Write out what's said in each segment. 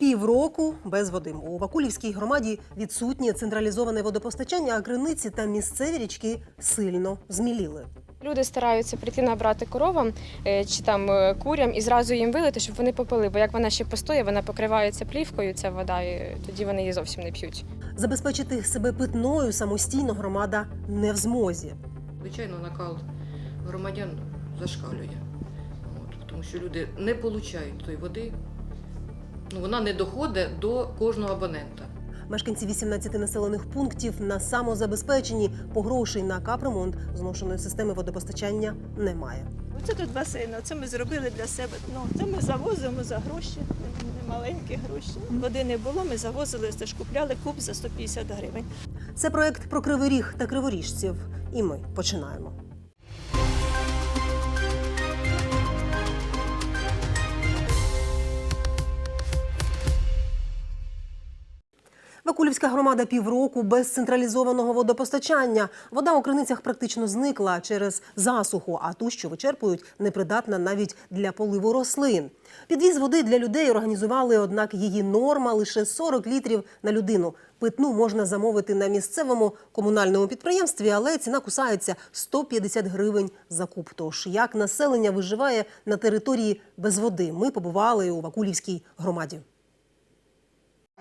Півроку без води. У Вакулівській громаді відсутнє централізоване водопостачання, а криниці та місцеві річки сильно зміліли. Люди стараються прийти набрати коровам е, чи там е, курям і зразу їм вилити, щоб вони попили. Бо як вона ще постоє, вона покривається плівкою, ця вода, і тоді вони її зовсім не п'ють. Забезпечити себе питною самостійно громада не в змозі. Звичайно, накал громадян зашкалює. От, тому що люди не отримують тої води. Ну, вона не доходить до кожного абонента. Мешканці 18 населених пунктів на самозабезпеченні по грошей на капремонт зношеної системи водопостачання немає. Оце тут басейн, це ми зробили для себе. Ну, це ми завозимо за гроші, маленькі гроші. Води не було, ми завозили, це ж купляли куб за 150 гривень. Це проект про кривий ріг та криворіжців. І ми починаємо. Вакулівська громада півроку без централізованого водопостачання. Вода у криницях практично зникла через засуху, а ту, що вичерпують, непридатна навіть для поливу рослин. Підвіз води для людей організували, однак її норма лише 40 літрів на людину. Питну можна замовити на місцевому комунальному підприємстві, але ціна кусається 150 гривень за куб. Тож як населення виживає на території без води? Ми побували у Вакулівській громаді.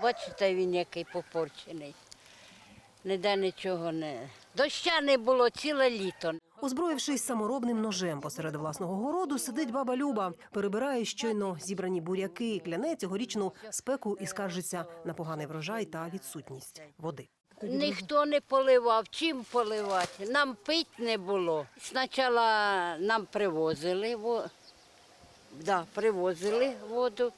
Бачите, він який попорчений. Ніде нічого не. Доща не було ціле літо. Озброївшись саморобним ножем посеред власного городу, сидить баба Люба, перебирає щойно зібрані буряки, кляне цьогорічну спеку і скаржиться на поганий врожай та відсутність води. Ніхто не поливав. Чим поливати? Нам пить не було. Спочатку нам привозили, во... да, привозили воду,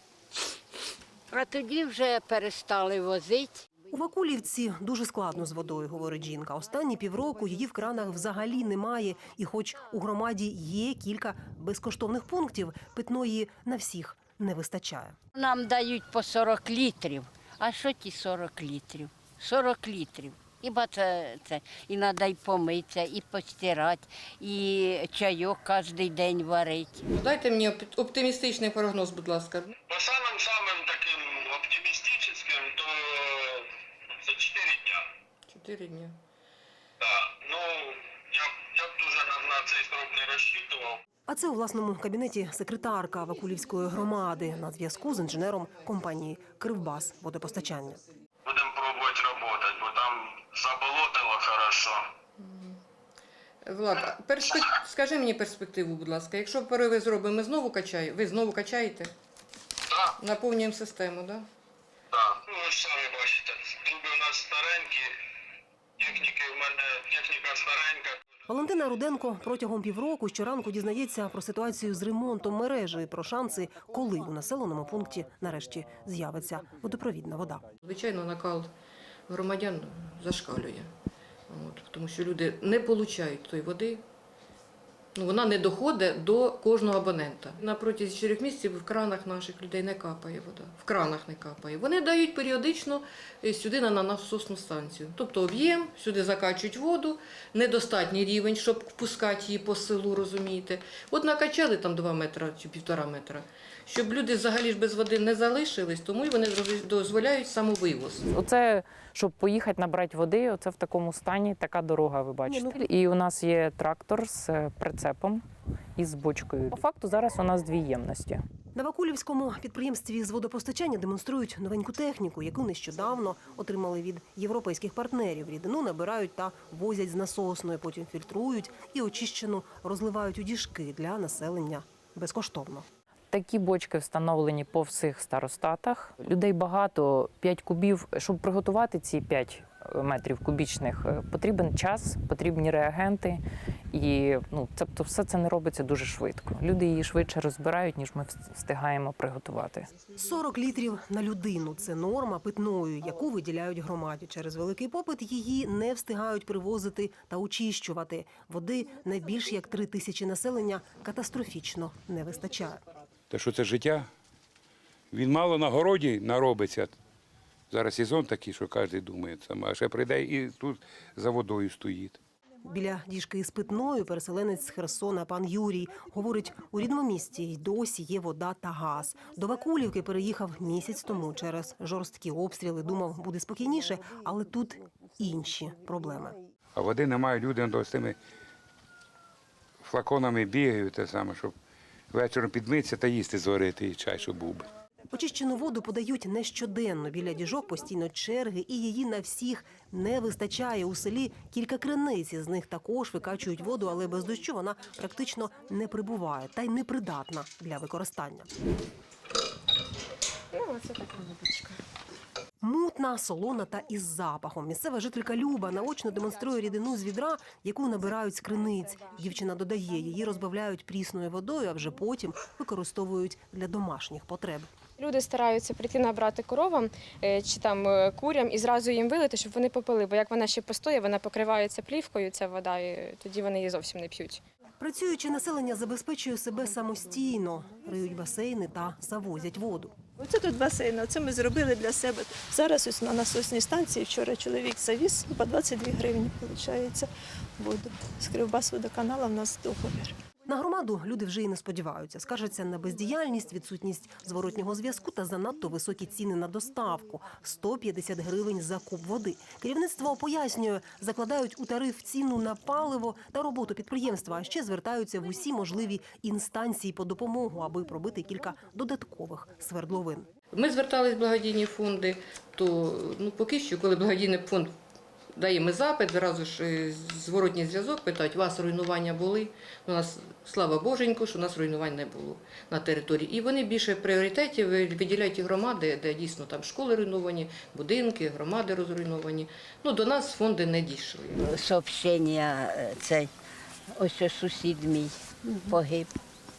а тоді вже перестали возити. У Вакулівці дуже складно з водою, говорить жінка. Останні півроку її в кранах взагалі немає. І хоч у громаді є кілька безкоштовних пунктів, питної на всіх не вистачає. Нам дають по 40 літрів. А що ті 40 літрів? 40 літрів. Хіба це, це і треба і помитися, і постирати, і чайок кожен день варити. Дайте мені оптимістичний прогноз, будь ласка. По самым-самым таким 4 дні. Ну, а це у власному кабінеті секретарка Вакулівської громади на зв'язку з інженером компанії Кривбас водопостачання. Будемо пробувати роботи, бо там заболотило хорошо. Влад, перспек... скажи мені перспективу, будь ласка. Якщо пориви зробимо, ми знову качаємо? Ви знову качаєте? Так. Наповнюємо систему, так? Так. Ну, Валентина Руденко протягом півроку щоранку дізнається про ситуацію з ремонтом мережі, про шанси, коли у населеному пункті нарешті з'явиться водопровідна вода. Звичайно, накал громадян зашкалює. Тому що люди не отримують тої води. Ну, вона не доходить до кожного абонента. На протязі чотирьох місяців в кранах наших людей не капає вода. В кранах не капає. Вони дають періодично е, сюди на на насосну станцію. Тобто об'єм, сюди закачують воду, недостатній рівень, щоб впускати її по селу, розумієте. От накачали там 2 метри чи півтора метра. Щоб люди взагалі ж без води не залишились, тому й вони дозволяють самовивоз. Оце, щоб поїхати набрати води, оце в такому стані така дорога, ви бачите. І у нас є трактор з е, прицепом і з бочкою. По факту зараз у нас дві ємності. На Вакулівському підприємстві з водопостачання демонструють новеньку техніку, яку нещодавно отримали від європейських партнерів. Рідину набирають та возять з насосної, потім фільтрують і очищену розливають у діжки для населення безкоштовно. Такі бочки встановлені по всіх старостатах. Людей багато, 5 кубів. Щоб приготувати ці 5 метрів кубічних, е, потрібен час, потрібні реагенти. І ну, тобто все це не робиться дуже швидко. Люди її швидше розбирають, ніж ми встигаємо приготувати. 40 літрів на людину це норма питної, яку виділяють громаді. Через великий попит її не встигають привозити та очищувати. Води на більш як три тисячі населення катастрофічно не вистачає. Те, що це життя, він мало на городі наробиться. Зараз сезон такий, що кожен думає саме, а ще прийде і тут за водою стоїть. Біля діжки із питною переселенець з Херсона пан Юрій говорить, у рідному місті й досі є вода та газ. До Вакулівки переїхав місяць тому через жорсткі обстріли. Думав, буде спокійніше, але тут інші проблеми. А води немає, люди з тими флаконами бігають, те саме, щоб вечором підмитися та їсти зварити і чай, щоб був. би. Очищену воду подають не щоденно. Біля діжок постійно черги, і її на всіх не вистачає. У селі кілька криниць. Із них також викачують воду, але без дощу вона практично не прибуває та й непридатна для використання. Ну, оце така водичка. Мутна, солона та із запахом. Місцева жителька Люба наочно демонструє рідину з відра, яку набирають з криниць. Дівчина додає, її розбавляють прісною водою, а вже потім використовують для домашніх потреб. Люди стараються прийти набрати коровам е, чи там е, курям і зразу їм вилити, щоб вони попили. Бо як вона ще постоє, вона покривається плівкою, ця вода, і тоді вони її зовсім не п'ють. Працюючи населення забезпечує себе самостійно, риють басейни та завозять воду. Оце тут басейн, оце ми зробили для себе. Зараз ось на насосній станції вчора чоловік завіз по 22 гривні, виходить, воду. З Кривбас водоканала в нас договір. На громаду люди вже й не сподіваються. Скаржаться на бездіяльність, відсутність зворотнього зв'язку та занадто високі ціни на доставку 150 гривень за куб води. Керівництво пояснює, закладають у тариф ціну на паливо та роботу підприємства. А ще звертаються в усі можливі інстанції по допомогу, аби пробити кілька додаткових свердловин. Ми звертались в благодійні фонди, то ну, поки що, коли благодійний фонд дає ми запит, зразу ж е, зворотній зв'язок питають, у вас руйнування були. У нас, слава Боженьку, що у нас руйнувань не було на території. І вони більше пріоритетів виділяють ті громади, де дійсно там школи руйновані, будинки, громади розруйновані. Ну, до нас фонди не дійшли. Сообщення е, цей, ось ось сусід мій погиб.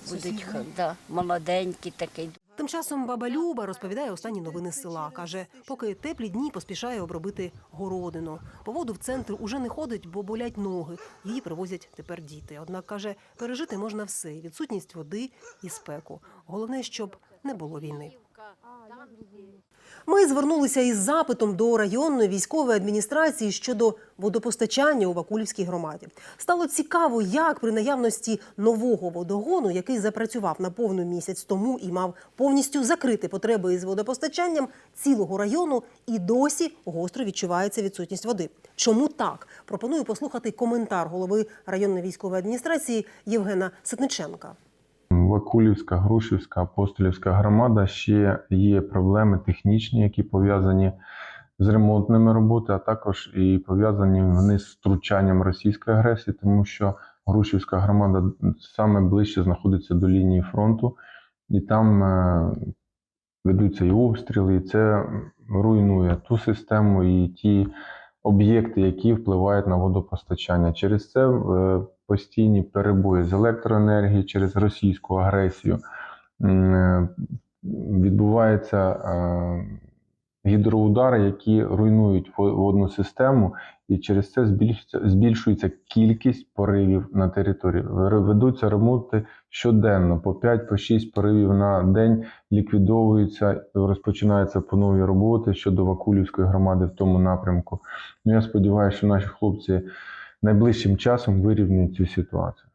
Будуть, да, молоденький такий. Тим часом баба Люба розповідає останні новини села. Каже, поки теплі дні поспішає обробити городину. По воду в центр уже не ходить, бо болять ноги. Її привозять тепер діти. Однак каже, пережити можна все: відсутність води і спеку. Головне, щоб не було війни. Ми звернулися із запитом до районної військової адміністрації щодо водопостачання у Вакулівській громаді. Стало цікаво, як при наявності нового водогону, який запрацював на повну місяць тому і мав повністю закрити потреби із водопостачанням цілого району, і досі гостро відчувається відсутність води. Чому так? Пропоную послухати коментар голови районної військової адміністрації Євгена Ситниченка. Вакулівська, Грушівська, Апостолівська громада ще є проблеми технічні, які пов'язані з ремонтними роботами, а також і пов'язані вони з втручанням російської агресії, тому що Грушівська громада саме ближче знаходиться до лінії фронту, і там е, ведуться і обстріли, і це руйнує ту систему і ті об'єкти, які впливають на водопостачання. Через це е, постійні перебої з електроенергії через російську агресію. Е, Відбуваються е, гідроудари, які руйнують водну систему, і через це збільшується, кількість поривів на території. Ведуться ремонти щоденно, по 5-6 поривів на день ліквідовуються, розпочинаються по нові роботи щодо Вакулівської громади в тому напрямку. Ну, я сподіваюся, що наші хлопці найближчим часом вирівнюють цю ситуацію.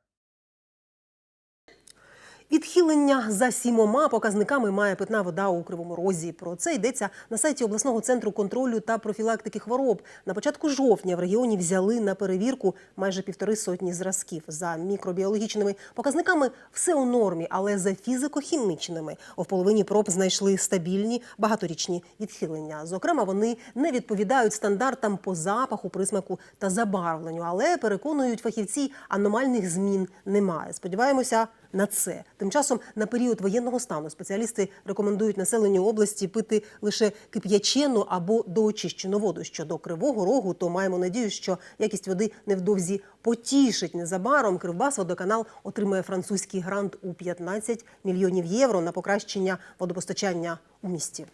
Відхилення за сімома показниками має питна вода у Кривому Розі. Про це йдеться на сайті обласного центру контролю та профілактики хвороб. На початку жовтня в регіоні взяли на перевірку майже півтори сотні зразків. За мікробіологічними показниками все у нормі, але за фізико-хімічними в половині проб знайшли стабільні багаторічні відхилення. Зокрема, вони не відповідають стандартам по запаху, присмаку та забарвленню, але переконують фахівці, аномальних змін немає. Сподіваємося на це. Тим часом на період воєнного стану спеціалісти рекомендують населенню області пити лише кип'ячену або доочищену воду. Щодо кривого рогу, то маємо надію, що якість води невдовзі потішить. Незабаром Кривбас водоканал отримає французький грант у 15 мільйонів євро на покращення водопостачання у місті.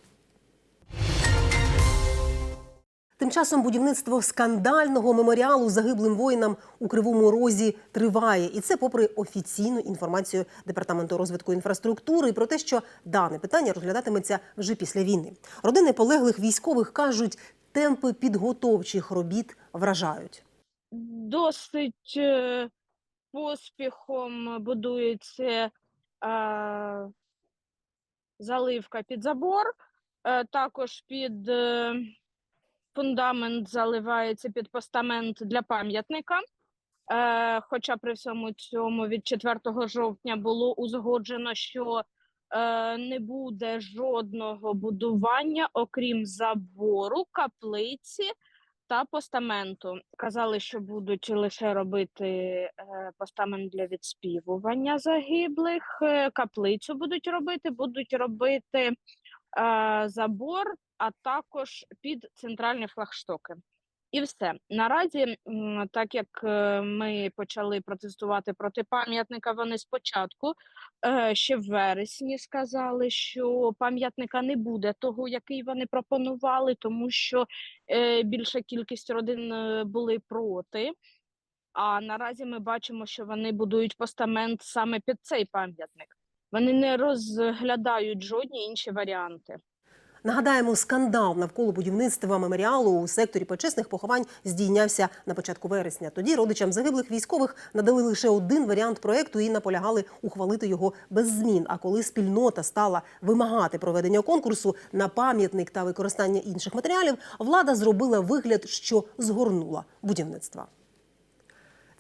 Тим часом будівництво скандального меморіалу загиблим воїнам у Кривому Розі триває, і це попри офіційну інформацію департаменту розвитку інфраструктури про те, що дане питання розглядатиметься вже після війни. Родини полеглих військових кажуть, темпи підготовчих робіт вражають. досить е, поспіхом будується заливка під забор, е, також під е, фундамент заливається під постамент для пам'ятника. Е, Хоча при всьому цьому від 4 жовтня було узгоджено, що е, не буде жодного будування, окрім забору, каплиці та постаменту. Казали, що будуть лише робити е, постамент для відспівування загиблих, е, каплицю будуть робити, будуть робити забор, а також під центральні флагштоки. І все наразі, так як е, ми почали протестувати проти пам'ятника, вони спочатку е, ще в вересні сказали, що пам'ятника не буде того, який вони пропонували, тому що е, більша кількість родин були проти. А наразі ми бачимо, що вони будують постамент саме під цей пам'ятник. Вони не розглядають жодні інші варіанти. Нагадаємо, скандал навколо будівництва меморіалу у секторі почесних поховань здійнявся на початку вересня. Тоді родичам загиблих військових надали лише один варіант проекту і наполягали ухвалити його без змін. А коли спільнота стала вимагати проведення конкурсу на пам'ятник та використання інших матеріалів, влада зробила вигляд, що згорнула будівництва.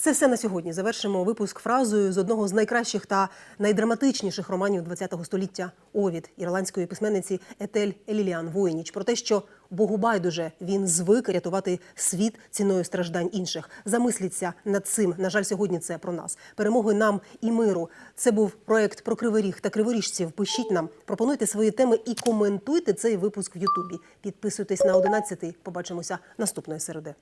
Це все на сьогодні. Завершимо випуск фразою з одного з найкращих та найдраматичніших романів ХХ століття Овід ірландської письменниці Етель Еліліан Воїніч про те, що Богу байдуже він звик рятувати світ ціною страждань інших. Замисліться над цим. На жаль, сьогодні це про нас. Перемоги нам і миру. Це був проект про кривий ріг та криворіжців. Пишіть нам, пропонуйте свої теми і коментуйте цей випуск в Ютубі. Підписуйтесь на 11. Побачимося наступної середи.